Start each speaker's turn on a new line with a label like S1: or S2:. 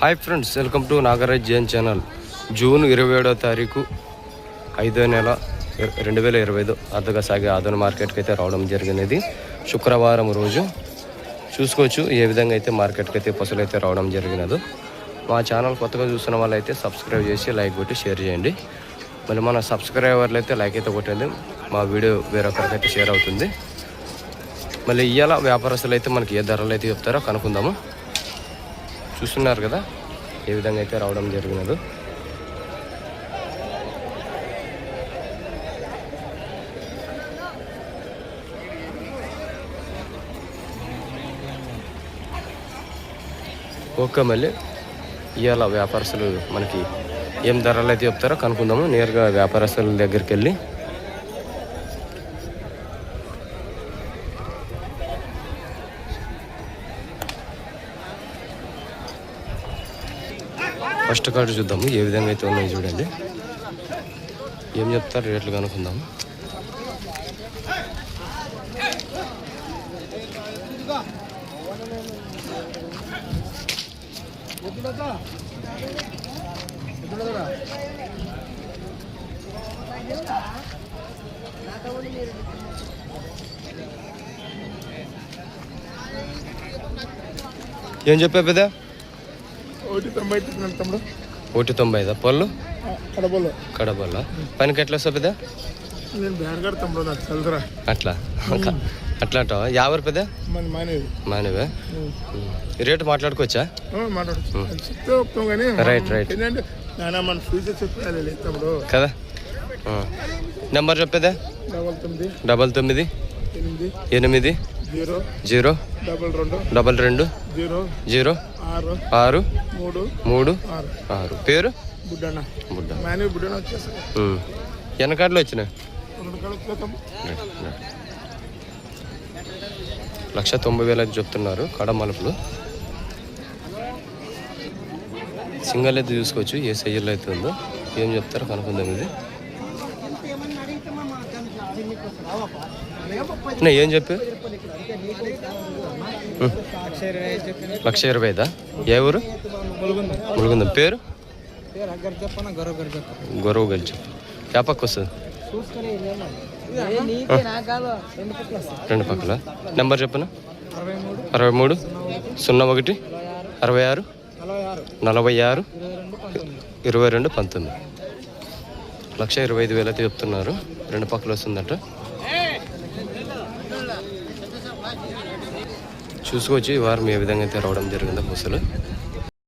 S1: Hi friends welcome to Nagaraj Jain channel June ఇరవై ఏడో తారీఖు ఐదో నెల రెండు వేల ఇరవై ఐదు అర్ధగా సాగే ఆదోన మార్కెట్కి అయితే రావడం జరిగినది. శుక్రవారం రోజు చూసుకోవచ్చు ఏ విధంగా అయితే మార్కెట్కి అయితే పసులు అయితే రావడం జరిగినదో. మా ఛానల్ కొత్తగా చూస్తున్న వాళ్ళు అయితే సబ్స్క్రైబ్ చేసి లైక్ కొట్టి షేర్ చేయండి. మళ్ళీ మన సబ్స్క్రైబర్లు అయితే లైక్ అయితే కొట్టండి. మా వీడియో వేరొకరికైతే షేర్ అవుతుంది. మళ్ళీ ఇవాళ వ్యాపారస్తులు అయితే మనకి ఏ ధరలు అయితే చెప్తారో కనుక్కుందాము. చూస్తున్నారు కదా? ఏ విధంగా అయితే రావడం జరిగినదో. ఓకే మళ్ళీ ఇవాళ వ్యాపారస్తులు మనకి ఏం ధరలు అయితే చెప్తారో కనుక్కుందాము. నేరుగా వ్యాపారస్తుల దగ్గరికి వెళ్ళి ఫస్ట్ కార్డు చూద్దాము. ఏ విధంగా అయితే ఉన్నాయి చూడండి. ఏం చెప్తారు? రేట్లు కనుక్కుందాము. ఏం చెప్పా పెద్ద?
S2: ఒకటి తొంభై
S1: ఐదా పళ్ళు?
S2: కడపలో
S1: పనికి ఎట్లా వస్తా పెద్ద అట్లా? అట్లా అంటావా? యాభై
S2: మానేది.
S1: మానేవే? రేటు మాట్లాడుకోవచ్చా? Right, right. కదా. నెంబర్ చెప్పేదా?
S2: డబల్ తొమ్మిది. ఎనిమిది. జీరో. డబల్ రెండు.
S1: డబల్ రెండు.
S2: జీరో.
S1: జీరో.
S2: ఆరు మూడు
S1: మూడు
S2: ఆరు.
S1: పేరు?
S2: బుడ్డన్న.
S1: వెనకాడలో
S2: తమ్ముడు
S1: లక్ష తొంభై వేలు చెప్తున్నారు కడ మలుపులు. సింగల్ అయితే చూసుకోవచ్చు ఏ సైజులో అయితే ఉందో. ఏం చెప్తారో కనుక్కుందాం ఇది. ఏం చెప్పి. లక్ష ఇరవై ఐదా ఏ ఊరు? ములుగుందం. పేరు? గొరవ గెలిచి ఏ పక్క వస్తుంది రెండు పక్కల. నెంబర్ చెప్పనా? అరవై మూడు సున్నా ఒకటి అరవై ఆరు నలభై ఆరు ఇరవై రెండు పంతొమ్మిది. లక్ష ఇరవై ఐదు వేలు అయితే చెప్తున్నారు. రెండు పక్కలు వస్తుందట. చూసుకొచ్చి వారం ఏ విధంగా అయితే రావడం జరిగిందో బస్సులు